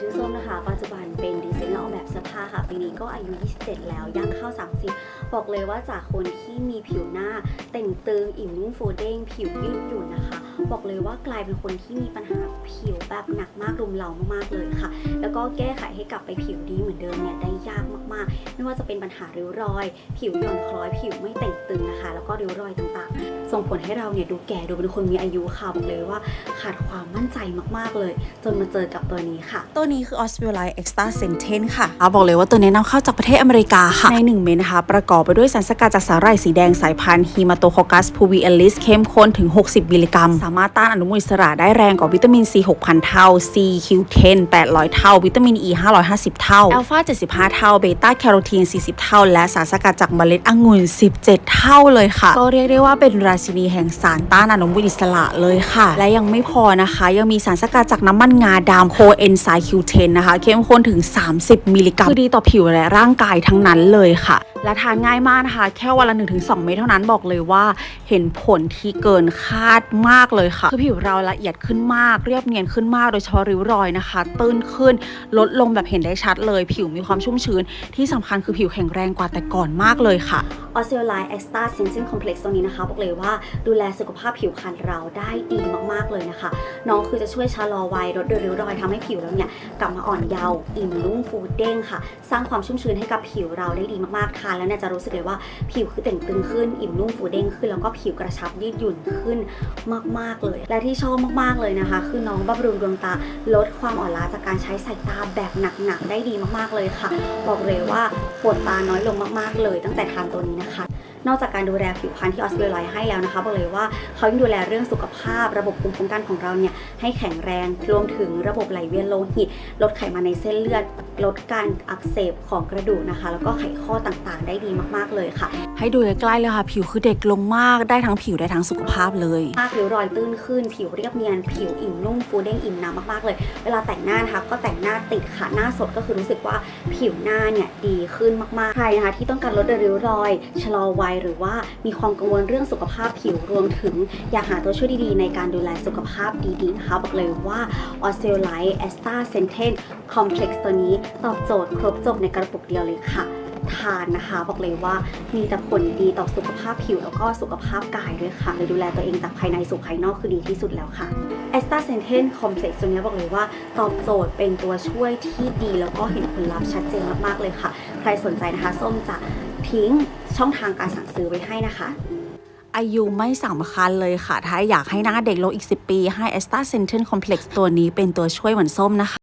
ชื่อส้มนะคะ ปัจจุบันเป็นดีไซเนอร์ออกแบบเสื้อผ้าค่ะ ปีนี้ก็อายุ 27 แล้วย่างเข้า 30 บอกเลยว่าจากคนที่มีผิวหน้า เต่งตึงอิ่มนุ่มฟูเด้งผิวยืดหยุ่นนะคะ บอกเลยว่ากลายเป็นคนที่มีปัญหาผิวแบบหนักมากรุมเรามากๆเลยค่ะ แล้วก็แก้ไขให้กลับไปผิวดีเหมือนเดิมเนี่ยได้ยากมากๆ ไม่ว่าจะเป็นปัญหาริ้วรอย ผิวหย่อนคล้อยผิวไม่เต่งตึงนะคะ แล้วก็ริ้วรอยต่างๆ ส่งผลให้เราเนี่ยดูแก่ดูเป็นคนมีอายุค่ะบอกเลยว่าขาดความมั่นใจมากๆเลย จนมาเจอกับตัวนี้ค่ะ ตัวนี้คือ Oswellite Extra Senten ค่ะเอาบอกเลยว่าตัวนี้นำเข้าจากประเทศอเมริกาค่ะ ใน 1 เม็ดนะคะ ประกอบไปด้วยสารสกัดจากสาหร่ายสีแดงสายพันธุ์ Hematococcus pulvialis เข้มข้นถึง 60 มิลลิกรัมสามารถต้านอนุมูลอิสระได้แรงกว่าวิตามิน C 6,000 เท่า C Q10 800 เท่า วิตามิน E 550 เท่าอัลฟา75 เท่าเบต้าแคโรทีน 40 เท่า และสารสกัดจากเมล็ดองุ่น 17 เท่าเลยค่ะ ก็เรียกได้ว่าเป็นราชินีแห่งสารต้านอนุมูลอิสระเลยค่ะ และยังไม่พอนะคะ ยังมีสารสกัดจากน้ำมันงาดำโคเอนไซม์ Q10 นะคะ เข้มข้นถึง 30 มิลลิกรัมคือดีต่อผิวและร่างกายทั้งนั้นเลยค่ะ และทานง่ายมากนะคะ แค่วันละ 1-2 เม็ดเท่านั้นบอกเลยว่า เห็นผลที่เกินคาดมากเลยค่ะ คือผิวเราละเอียดขึ้นมาก เรียบเนียนขึ้นมาก โดยเฉพาะริ้วรอยนะคะ ตื้นขึ้น ลดลงแบบเห็นได้ชัดเลย ผิวมีความชุ่มชื้น ที่สำคัญคือผิวแข็งแรงกว่าแต่ก่อนมากเลยค่ะออเตรไลน์เอ็กซ์ตาเซนซิงคอมเพล็กซ์ตัวนี้นะคะ บอกเลยว่าดูแลสุขภาพผิวพรรณเราได้ดีมากๆเลยนะคะ น้องคือจะช่วยชะลอวัยลดริ้วรอยทำให้ผิวเราเนี่ยกลับมาอ่อนเยาว์อิ่มนุ่มฟูเด้งค่ะ สร้างความชุ่มชื้นให้กับผิวเราได้ดีมากๆทานแล้วเนี่ยจะรู้สึกเลยว่าผิวคือเต่งตึงขึ้นอิ่มนุ่มฟูเด้งขึ้นแล้วก็ผิวกระชับยืดหยุ่นขึ้นมากๆเลย และที่ชอบมากๆเลยนะคะ คือน้องบำรุงดวงตาลดความอ่อนล้าจากการใช้สายตาแบบหนักๆได้ดีมากๆเลยค่ะ บอกเลยว่าปวดตาน้อยลงมากๆเลย ตั้งแต่ทานตัวนี้นะคะ นอกจากการดูแลผิวพรรณที่ออสเตรเลียให้แล้วนะคะบอกเลยว่าเขายังดูแลเรื่องสุขภาพ ระบบภูมิคุ้มกันของเราเนี่ยให้แข็งแรงรวมถึงระบบไหลเวียนโลหิต ลดไขมันในเส้นเลือด ลดการอักเสบของกระดูกนะคะ แล้วก็ไขข้อต่างๆ ได้ดีมากๆเลยค่ะ ให้ดูใกล้ๆเลยค่ะ ผิวคือเด็กลงมากได้ทั้งผิวได้ทั้งสุขภาพเลยมากริ้วรอยตื้นขึ้น ผิวเรียบเนียน ผิวอิ่มนุ่มฟูเด้งอิ่มน้ำมากๆเลย เวลาแต่งหน้านะคะก็แต่งหน้าติดค่ะหน้าสดก็คือรู้สึกว่าผิวหน้าเนี่ยดีขึ้นมากๆใครนะคะที่ต้องการลดริ้วรอยชะลอวัยหรือว่ามีความกังวลเรื่องสุขภาพผิวรวมถึง อยากหาตัวช่วยดีๆ ในการดูแลสุขภาพดีๆนะคะบอกเลยว่า o s t e o l i t e Esta c e n t e n Complex ตัวนี้ตอบโจทย์ครบจบในกระปุกเดียวเลยค่ะทานนะคะบอกเลยว่ามีแต่ผลดีต่อสุขภาพผิวแล้วก็สุขภาพกายด้วยค่ะเลยดูแลตัวเองจากภายในสู่ภายนอกคือดีที่สุดแล้วค่ะ a s t a c e n t e n Complex ตัวนี้บอกเลยว่าตอบโจทย์เป็นตัวช่วยที่ดีแล้วก็เห็นผลลัพธ์ชัดเจนมากๆเลยค่ะ ใครสนใจนะคะ ส้มจะ ทิ้งช่องทางการสั่งซื้อไว้ให้นะคะอายุไม่สำคัญเลยค่ะ ถ้าอยากให้หน้าเด็กลงอีก 10 ปี ให้ e s t a c e n t e n Complex ตัวนี้เป็นตัวช่วยเหมือนส้มนะคะ